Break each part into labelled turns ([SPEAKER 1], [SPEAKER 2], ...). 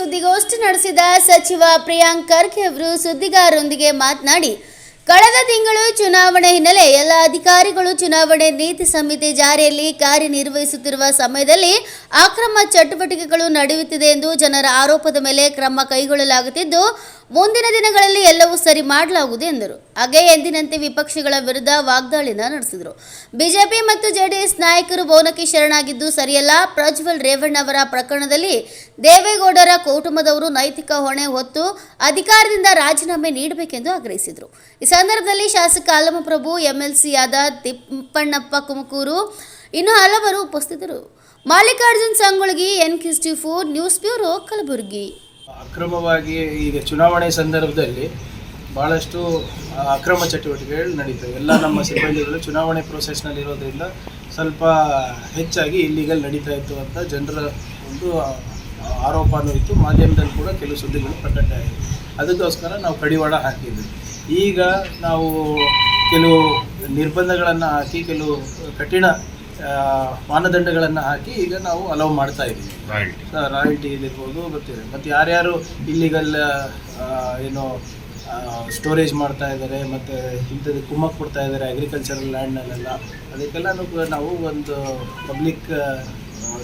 [SPEAKER 1] ಸುದ್ದಿಗೋಷ್ಠಿ ನಡೆಸಿದ ಸಚಿವ ಪ್ರಿಯಾಂಕ್ ಖರ್ಗೆ ಅವರು ಸುದ್ದಿಗಾರರೊಂದಿಗೆ ಮಾತನಾಡಿ ಕಳೆದ ತಿಂಗಳು ಚುನಾವಣೆ ಹಿನ್ನೆಲೆ ಎಲ್ಲ ಅಧಿಕಾರಿಗಳು ಚುನಾವಣೆ ನೀತಿ ಸಂಹಿತೆ ಜಾರಿಯಲ್ಲಿ ಕಾರ್ಯನಿರ್ವಹಿಸುತ್ತಿರುವ ಸಮಯದಲ್ಲಿ ಅಕ್ರಮ ಚಟುವಟಿಕೆಗಳು ನಡೆಯುತ್ತಿದೆ ಎಂದು ಜನರ ಆರೋಪದ ಮೇಲೆ ಕ್ರಮ ಕೈಗೊಳ್ಳಲಾಗುತ್ತಿದ್ದು, ಮುಂದಿನ ದಿನಗಳಲ್ಲಿ ಎಲ್ಲವೂ ಸರಿ ಮಾಡಲಾಗುವುದು ಎಂದರು. ಹಾಗೆ ಎಂದಿನಂತೆ ವಿಪಕ್ಷಗಳ ವಿರುದ್ಧ ವಾಗ್ದಾಳಿ ನಡೆಸಿದರು. ಬಿಜೆಪಿ ಮತ್ತು ಜೆಡಿಎಸ್ ನಾಯಕರು ಮೌನಕ್ಕೆ ಶರಣಾಗಿದ್ದು ಸರಿಯಲ್ಲ. ಪ್ರಜ್ವಲ್ ರೇವಣ್ಣ ಅವರ ಪ್ರಕರಣದಲ್ಲಿ ದೇವೇಗೌಡರ ಕುಟುಂಬದವರು ನೈತಿಕ ಹೊಣೆ ಹೊತ್ತು ಅಧಿಕಾರದಿಂದ ರಾಜೀನಾಮೆ ನೀಡಬೇಕೆಂದು ಆಗ್ರಹಿಸಿದರು. ಸಂದರ್ಭದಲ್ಲಿ ಶಾಸಕ ಅಲ್ಲಮಪ್ರಭು ಎಂಎಲ್ಸಿಯಾದ ತಿಪ್ಪಣ್ಣಪ್ಪ ಕುಮಕೂರು. ಇನ್ನು ಹಲವರು ಉಪಸ್ಥಿತರು. ಮಲ್ಲಿಕಾರ್ಜುನ್ ಸಂಗೊಳಗಿ ಎನ್ ಕಿಸ್ಟಿ ಫೋರ್ ನ್ಯೂಸ್ ಬ್ಯೂರೋ, ಕಲಬುರಗಿ.
[SPEAKER 2] ಅಕ್ರಮವಾಗಿ ಈಗ ಚುನಾವಣೆ ಸಂದರ್ಭದಲ್ಲಿ ಭಾಳಷ್ಟು ಅಕ್ರಮ ಚಟುವಟಿಕೆಗಳು ನಡೀತವೆ. ಎಲ್ಲ ನಮ್ಮ ಸಿಬ್ಬಂದಿಗಳು ಚುನಾವಣೆ ಪ್ರೊಸೆಸ್ನಲ್ಲಿ ಇರೋದ್ರಿಂದ ಸ್ವಲ್ಪ ಹೆಚ್ಚಾಗಿ ಇಲ್ಲಿಗಲ್ ನಡೀತಾ ಇತ್ತು ಅಂತ ಜನರ ಒಂದು ಆರೋಪನೂ ಇತ್ತು ಮಾಧ್ಯಮದಲ್ಲಿ ಕೂಡ ಕೆಲವು ಸುದ್ದಿಗಳು ಪ್ರಕಟ ಆಗಿದೆ ಅದಕ್ಕೋಸ್ಕರ ನಾವು ಕಡಿವಾಣ ಹಾಕಿದ್ವಿ. ಈಗ ನಾವು ಕೆಲವು ನಿರ್ಬಂಧಗಳನ್ನು ಹಾಕಿ ಕೆಲವು ಕಠಿಣ ಮಾನದಂಡಗಳನ್ನು ಹಾಕಿ ಈಗ ನಾವು ಅಲೌ ಮಾಡ್ತಾ ಇದ್ದೀವಿ. ರಾಯಲ್ಟಿ ಇರ್ಬೋದು ಗೊತ್ತಿದೆ ಮತ್ತು ಯಾರ್ಯಾರು ಇಲ್ಲಿಗಲ್ ಏನು ಸ್ಟೋರೇಜ್ ಮಾಡ್ತಾ ಇದ್ದಾರೆ ಮತ್ತು ಇಂಥದ್ದು ಕುಮ್ಮಕ್ ಕೊಡ್ತಾ ಇದ್ದಾರೆ ಅಗ್ರಿಕಲ್ಚರಲ್ ಲ್ಯಾಂಡ್ನಲ್ಲೆಲ್ಲ ಅದಕ್ಕೆಲ್ಲ ಕೂಡ ನಾವು ಒಂದು ಪಬ್ಲಿಕ್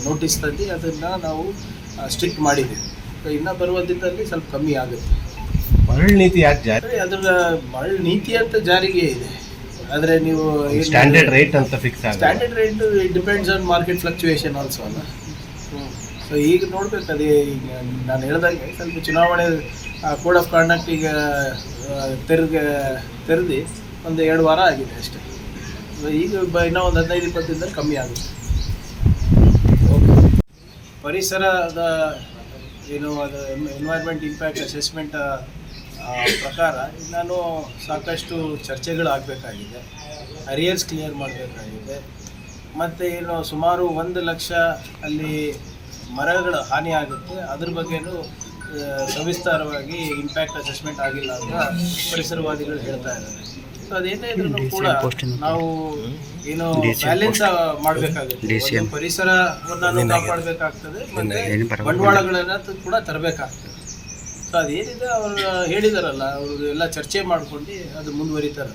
[SPEAKER 2] ನೋಟಿಸ್ ತಂದು ಅದನ್ನು ನಾವು ಸ್ಟ್ರಿಕ್ಟ್ ಮಾಡಿದ್ದೀವಿ. ಇನ್ನೂ ಇನ್ನು ಬರುವ ದಿನದಲ್ಲಿ ಸ್ವಲ್ಪ ಕಮ್ಮಿ ಆಗುತ್ತೆ.
[SPEAKER 3] ಮರಳು ನೀತಿ ಯಾಕೆ ಜಾರಿ?
[SPEAKER 2] ಅದ್ರ ಮರಳು ನೀತಿ ಅಂತ ಜಾರಿಗೆ ಇದೆ. ಆದರೆ ನೀವು
[SPEAKER 3] ಸ್ಟ್ಯಾಂಡರ್ಡ್ ರೇಟ್ ಅಂತ ಫಿಕ್ಸ್ ಆಗ
[SPEAKER 2] standard rate depends on market fluctuation also ಅಲ್ಲ. ಸೊ ಈಗ ನೋಡ್ಬೇಕು ಅದೇ ಈಗ ನಾನು ಹೇಳ್ದಂಗೆ ಸ್ವಲ್ಪ ಚುನಾವಣೆ ಕೋಡ್ ಆಫ್ ಕಾಂಡಕ್ಟ್ ಈಗ ತೆರೆಗೆ ತೆರೆದು ಒಂದು ಎರಡು ವಾರ ಆಗಿದೆ ಅಷ್ಟೇ. ಸೊ ಈಗ ಬ ಇನ್ನೂ ಒಂದು ಹದಿನೈದು ಇಪ್ಪತ್ತು ದಿನದಲ್ಲಿ ಕಮ್ಮಿ ಆಗುತ್ತೆ. ಪರಿಸರದ ಏನು ಅದು ಎನ್ವೈರ್ಮೆಂಟ್ ಇಂಪ್ಯಾಕ್ಟ್ ಅಸೆಸ್ಮೆಂಟ್ ಪ್ರಕಾರ ನಾನು ಸಾಕಷ್ಟು ಚರ್ಚೆಗಳು ಆಗಬೇಕಾಗಿದೆ ಅರಿಯರ್ಸ್ ಕ್ಲಿಯರ್ ಮಾಡಬೇಕಾಗಿದೆ. ಮತ್ತು ಏನು ಸುಮಾರು ಒಂದು ಲಕ್ಷ ಅಲ್ಲಿ ಮರಗಳ ಹಾನಿ ಆಗುತ್ತೆ. ಅದ್ರ ಬಗ್ಗೆನೂ ಸವಿಸ್ತಾರವಾಗಿ ಇಂಪ್ಯಾಕ್ಟ್ ಅಸೆಸ್ಮೆಂಟ್ ಆಗಿಲ್ಲ ಅಂತ ಪರಿಸರವಾದಿಗಳು ಹೇಳ್ತಾ ಇದ್ದಾರೆ. ಸೊ ಅದೇನೇ ಇದ್ರೂ ಕೂಡ ನಾವು ಏನು ಬ್ಯಾಲೆನ್ಸ್ ಮಾಡಬೇಕಾಗುತ್ತೆ. ಪರಿಸರವನ್ನು ಕಾಪಾಡಬೇಕಾಗ್ತದೆ. ಮತ್ತೆ ಬಂಡವಾಳಗಳನ್ನ ಕೂಡ ತರಬೇಕಾಗ್ತದೆ. ಸೊ ಏನಿದೆ ಅವರು ಹೇಳಿದಾರಲ್ಲ ಅವರು ಎಲ್ಲ ಚರ್ಚೆ ಮಾಡ್ಕೊಂಡು ಅದು ಮುಂದುವರಿತಾರೆ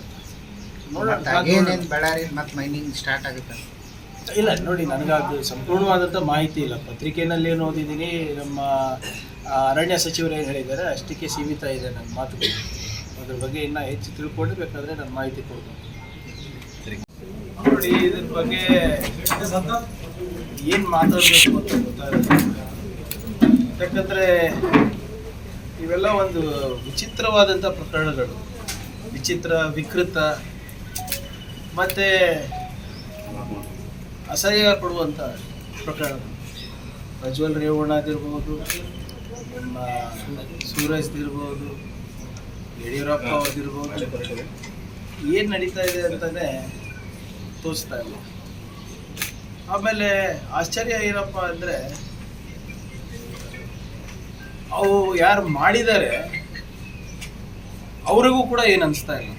[SPEAKER 2] ನೋಡೋಣ.
[SPEAKER 4] ಮತ್ತು ಮೈನಿಂಗ್ ಸ್ಟಾರ್ಟ್ ಆಗುತ್ತೆ?
[SPEAKER 2] ಇಲ್ಲ ನೋಡಿ ನನಗೆ ಅದು ಸಂಪೂರ್ಣವಾದಂಥ ಮಾಹಿತಿ ಇಲ್ಲ. ಪತ್ರಿಕೆಯಲ್ಲಿ ಏನು ಓದಿದ್ದೀನಿ ನಮ್ಮ ಅರಣ್ಯ ಸಚಿವರು ಏನು ಹೇಳಿದ್ದಾರೆ ಅಷ್ಟಕ್ಕೆ ಸೀಮಿತ ಇದೆ ನನ್ನ ಮಾತುಗಳು. ಅದ್ರ ಬಗ್ಗೆ ಇನ್ನೂ ಹೆಚ್ಚು ತಿಳ್ಕೊಂಡು ಬೇಕಾದರೆ ನಾನು ಮಾಹಿತಿ ಕೊಡ್ತೀನಿ. ನೋಡಿ ಇದ್ರ ಬಗ್ಗೆ ಏನು ಮಾತಾಡಬೇಕು ಅಂತ ಗೊತ್ತಾಗುತ್ತೆ ಯಾಕಂದರೆ ಇವೆಲ್ಲ ಒಂದು ವಿಚಿತ್ರವಾದಂಥ ಪ್ರಕರಣಗಳು. ವಿಚಿತ್ರ, ವಿಕೃತ, ಮತ್ತು ಅಸಹ್ಯ ಕೊಡುವಂಥ ಪ್ರಕರಣಗಳು. ಪ್ರಜ್ವಲ್ ರೇವಣ್ಣದಿರ್ಬೋದು ನಮ್ಮ ಸೂರಜ್ದಿರ್ಬೋದು ಯಡಿಯೂರಪ್ಪ ಅವ್ರದ್ದಿರ್ಬೋದು ಏನು ನಡೀತಾ ಇದೆ ಅಂತಲೇ ತೋರಿಸ್ತಾ ಇಲ್ಲ. ಆಮೇಲೆ ಆಶ್ಚರ್ಯ ಏನಪ್ಪ ಅಂದರೆ ಅವು ಯಾರು ಮಾಡಿದ್ದಾರೆ ಅವರಿಗೂ ಕೂಡ ಏನು ಅನಿಸ್ತಾ ಇಲ್ಲ.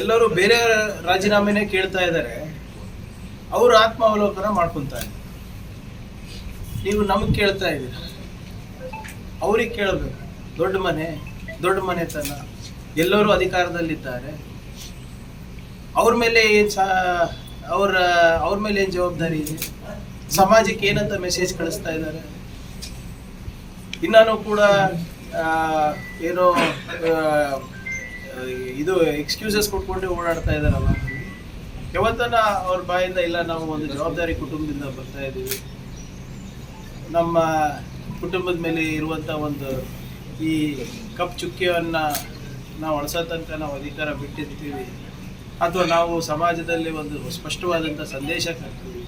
[SPEAKER 2] ಎಲ್ಲರೂ ಬೇರೆ ರಾಜೀನಾಮೆನೇ ಕೇಳ್ತಾ ಇದ್ದಾರೆ. ಅವರು ಆತ್ಮಾವಲೋಕನ ಮಾಡ್ಕೊತಾರೆ ನೀವು ನಮಗೆ ಕೇಳ್ತಾ ಇದ್ದೀರ? ಅವ್ರಿಗೆ ಕೇಳಬೇಕು. ದೊಡ್ಡ ಮನೆ, ದೊಡ್ಡ ಮನೆತನ. ಎಲ್ಲರೂ ಅಧಿಕಾರದಲ್ಲಿದ್ದಾರೆ. ಅವ್ರ ಮೇಲೆ ಏನು ಅವ್ರ ಅವ್ರ ಮೇಲೆ ಏನು ಜವಾಬ್ದಾರಿ ಇದೆ? ಸಮಾಜಕ್ಕೆ ಏನಂತ ಮೆಸೇಜ್ ಕಳಿಸ್ತಾ ಇದ್ದಾರೆ? ಇನ್ನೂ ಕೂಡ ಏನೋ ಇದು ಎಕ್ಸ್ಕ್ಯೂಸಸ್ ಕೊಟ್ಕೊಂಡು ಓಡಾಡ್ತಾ ಇದ್ದಾರಲ್ಲ. ಯಾವತ್ತನ ಅವ್ರ ಬಾಯಿಂದ ಇಲ್ಲ, ನಾವು ಒಂದು ಜವಾಬ್ದಾರಿ ಕುಟುಂಬದಿಂದ ಬರ್ತಾ ಇದ್ದೀವಿ. ನಮ್ಮ ಕುಟುಂಬದ ಮೇಲೆ ಇರುವಂಥ ಒಂದು ಈ ಕಪ್ ಚುಕ್ಕಿಯನ್ನು ನಾವು ಅಳಿಸೋ ತನಕ ನಾವು ಅಧಿಕಾರ ಬಿಟ್ಟಿರ್ತೀವಿ. ಅಥವಾ ನಾವು ಸಮಾಜದಲ್ಲಿ ಒಂದು ಸ್ಪಷ್ಟವಾದಂಥ ಸಂದೇಶ ಹಾಕ್ತೀವಿ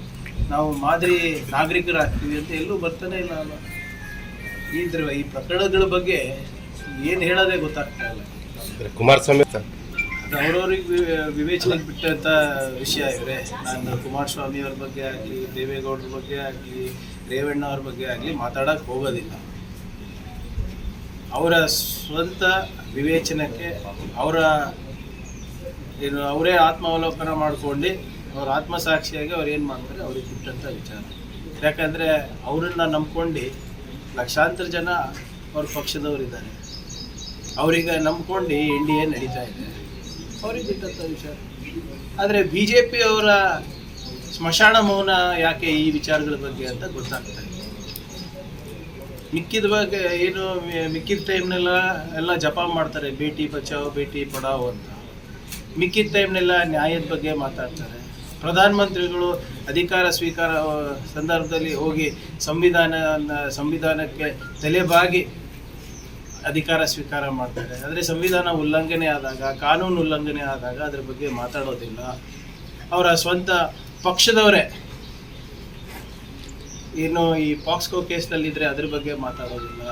[SPEAKER 2] ನಾವು ಮಾದರಿ ನಾಗರಿಕರಾಗ್ತೀವಿ ಅಂತ ಎಲ್ಲೂ ಬರ್ತಾನೆ ಇಲ್ಲ ಅಲ್ಲ. ಇದ್ರ ಈ ಪ್ರಕರಣಗಳ ಬಗ್ಗೆ ಏನು ಹೇಳೋದೇ ಗೊತ್ತಾಗ್ತಾ ಇಲ್ಲ.
[SPEAKER 3] ಕುಮಾರಸ್ವಾಮಿ
[SPEAKER 2] ಅದು ಅವ್ರವ್ರಿಗೆ ವಿವೇಚನೆ ಬಿಟ್ಟಂಥ ವಿಷಯ ಇವೆ ನಾನು ಕುಮಾರಸ್ವಾಮಿ ಅವ್ರ ಬಗ್ಗೆ ಆಗಲಿ ದೇವೇಗೌಡರ ಬಗ್ಗೆ ಆಗಲಿ ರೇವಣ್ಣ ಅವ್ರ ಬಗ್ಗೆ ಆಗಲಿ ಮಾತಾಡಕ್ ಹೋಗೋದಿಲ್ಲ. ಅವರ ಸ್ವಂತ ವಿವೇಚನಕ್ಕೆ ಅವರ ಏನು ಅವರೇ ಆತ್ಮಾವಲೋಕನ ಮಾಡ್ಕೊಂಡು ಅವ್ರ ಆತ್ಮಸಾಕ್ಷಿಯಾಗಿ ಅವ್ರು ಏನು ಮಾಡ್ತಾರೆ ಅವ್ರಿಗೆ ಬಿಟ್ಟಂಥ ವಿಚಾರ. ಯಾಕಂದರೆ ಅವರನ್ನ ನಂಬ್ಕೊಂಡು ಲಕ್ಷಾಂತರ ಜನ ಅವ್ರ ಪಕ್ಷದವರಿದ್ದಾರೆ ಅವರೀಗ ನಂಬ್ಕೊಂಡು ಎನ್ ಡಿ ಎ ನಡೀತಾ ಇದೆ. ಅವ್ರಿಗೆ ಬಿಟ್ಟಂಥ ವಿಚಾರ ಆದರೆ ಬಿ ಜೆ ಪಿ ಅವರ ಸ್ಮಶಾನ ಮೌನ ಯಾಕೆ ಈ ವಿಚಾರಗಳ ಬಗ್ಗೆ ಅಂತ ಗೊತ್ತಾಗ್ತಾ ಮಿಕ್ಕಿದ ಬಗ್ಗೆ ಏನು, ಮಿಕ್ಕಿದ ಟೈಮ್ನೆಲ್ಲ ಎಲ್ಲ ಜಪ ಮಾಡ್ತಾರೆ ಭೇಟಿ ಬಚಾವ್ ಭೇಟಿ ಪಡಾವ್ ಅಂತ. ಮಿಕ್ಕಿದ ಟೈಮ್ನೆಲ್ಲ ನ್ಯಾಯದ ಬಗ್ಗೆ ಮಾತಾಡ್ತಾರೆ. ಪ್ರಧಾನಮಂತ್ರಿಗಳು ಅಧಿಕಾರ ಸ್ವೀಕಾರ ಸಂದರ್ಭದಲ್ಲಿ ಹೋಗಿ ಸಂವಿಧಾನ, ಸಂವಿಧಾನಕ್ಕೆ ತಲೆಬಾಗಿ ಅಧಿಕಾರ ಸ್ವೀಕಾರ ಮಾಡ್ತಾರೆ. ಆದರೆ ಸಂವಿಧಾನ ಉಲ್ಲಂಘನೆ ಆದಾಗ, ಕಾನೂನು ಉಲ್ಲಂಘನೆ ಆದಾಗ ಅದ್ರ ಬಗ್ಗೆ ಮಾತಾಡೋದಿಲ್ಲ. ಅವರ ಸ್ವಂತ ಪಕ್ಷದವರೇ ಏನು ಈ ಪಾಕ್ಸ್ಕೋ ಕೇಸ್ನಲ್ಲಿದ್ದರೆ ಅದ್ರ ಬಗ್ಗೆ ಮಾತಾಡೋದಿಲ್ಲ.